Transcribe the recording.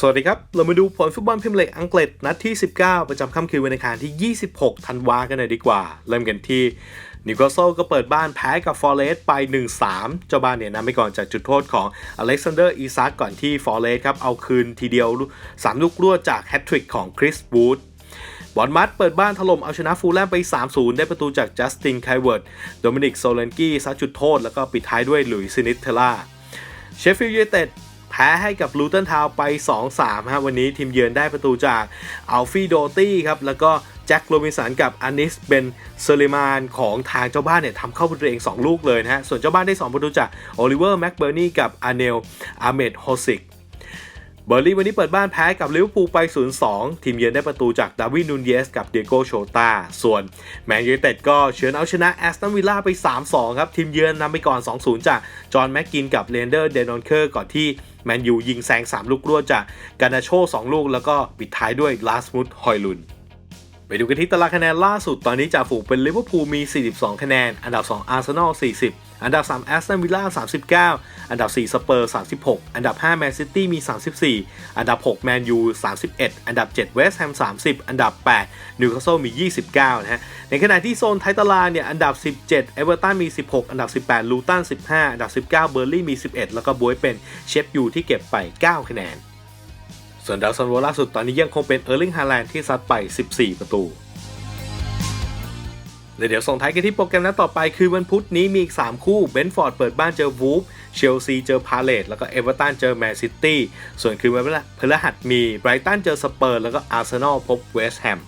สวัสดีครับ เรามาดูผลฟุตบอลพรีเมียร์ลีกอังกฤษนัดที่ 19 ประจำค่ำคืนวันอังคารที่ 26 ธันวากันหน่อยดีกว่า เริ่มกันที่นิวคาสเซิลก็เปิดบ้านแพ้กับฟอร์เรสต์ไป 1-3 เจ้าบ้านเนี่ยนำไปก่อนจากจุดโทษของอเล็กซานเดอร์อีซักก่อนที่ฟอร์เรสต์ครับ เอาคืนทีเดียว 3 ลูกรวดจากแฮตทริกของคริสบูธบอลมัดเปิดบ้านถล่มเอาชนะฟูลแลมไป 3-0 ได้ประตูจากจัสตินไคเวิร์ดโดมินิกโซเลนกี้ซัดจุดโทษ แล้วก็ปิดท้ายด้วยหลุยส์ซินิสเทล่าเชฟฟิลด์ยูไนเต็ด พ้ให้กับลูเทนทาวไป 2-3 ฮะ วันนี้ทีมเยือนได้ประตูจากอัลฟี่โดตี้ครับ แล้วก็แจ็คโรบินสันกับอานิสเบนเซเลมานของทางเจ้าบ้านเนี่ยทำเข้าประตูเอง 2 ลูกเลยนะฮะ ส่วนเจ้าบ้านได้ 2 ประตูจากโอลิเวอร์แม็กเบอร์นี่กับอาเนลอาเมดโฮซิก เบอร์ลี่วันนี้เปิดบ้านแพ้กับลิเวอร์พูลไป 0-2 ทีมเยือนได้ประตูจากดาวินนูนเยสกับเดียโกโชตา ส่วนแมนยูไนเต็ดก็เฉือนเอาชนะแอสตันวิลล่าไป 3-2 ครับ ทีมเยือนนำไปก่อน 2-0 จากจอห์นแม็กกินกับเรนเดอร์เดนอนเคอร์ก่อนที่แมนยูยิงแซง 3 ลูกรวดจากกานาโช 2 ลูก แล้วก็ปิดท้ายด้วยลาสมุดฮอยลุน ไปดูกันที่ตารางคะแนนล่าสุดตอนนี้จ่าฝูงเป็นลิเวอร์พูลมี 42 คะแนน อันดับ 2 อาร์เซนอล 40 อันดับ 3 แอสตันวิลล่า 39 อันดับ 4 สเปอร์ 36 อันดับ 5 แมนซิตี้ มี 34 อันดับ 6 แมนยู 31 อันดับ 7 เวสต์แฮม 30 อันดับ 8 นิวคาสเซิล มี 29 นะฮะ ในขณะที่โซนท้ายตารางเนี่ย อันดับ 17 เอเวอร์ตัน มี 16 อันดับ 18 ลูตัน 15 อันดับ 19 เบอร์ลี่ มี 11 แล้วก็บวยเป็นเชฟยูที่เก็บไป 9 คะแนน ส่วนดาวซันโวล่าสุดตอนนี้ยังคงเป็นเออร์ลิงฮาแลนด์ที่ซัดไป 14 ประตูเดี๋ยวส่งท้ายกันที่โปรแกรมนัดต่อไปคือวันพุธนี้มีอีก 3 คู่เบนฟอร์ดเปิดบ้านเจอวูฟเชลซีเจอพาเลตแล้วก็เอเวอร์ตันเจอแมนซิตี้ส่วนคืนวันพฤหัสมีไบรตันเจอสเปอร์แล้วก็อาร์เซนอลพบเวสต์แฮม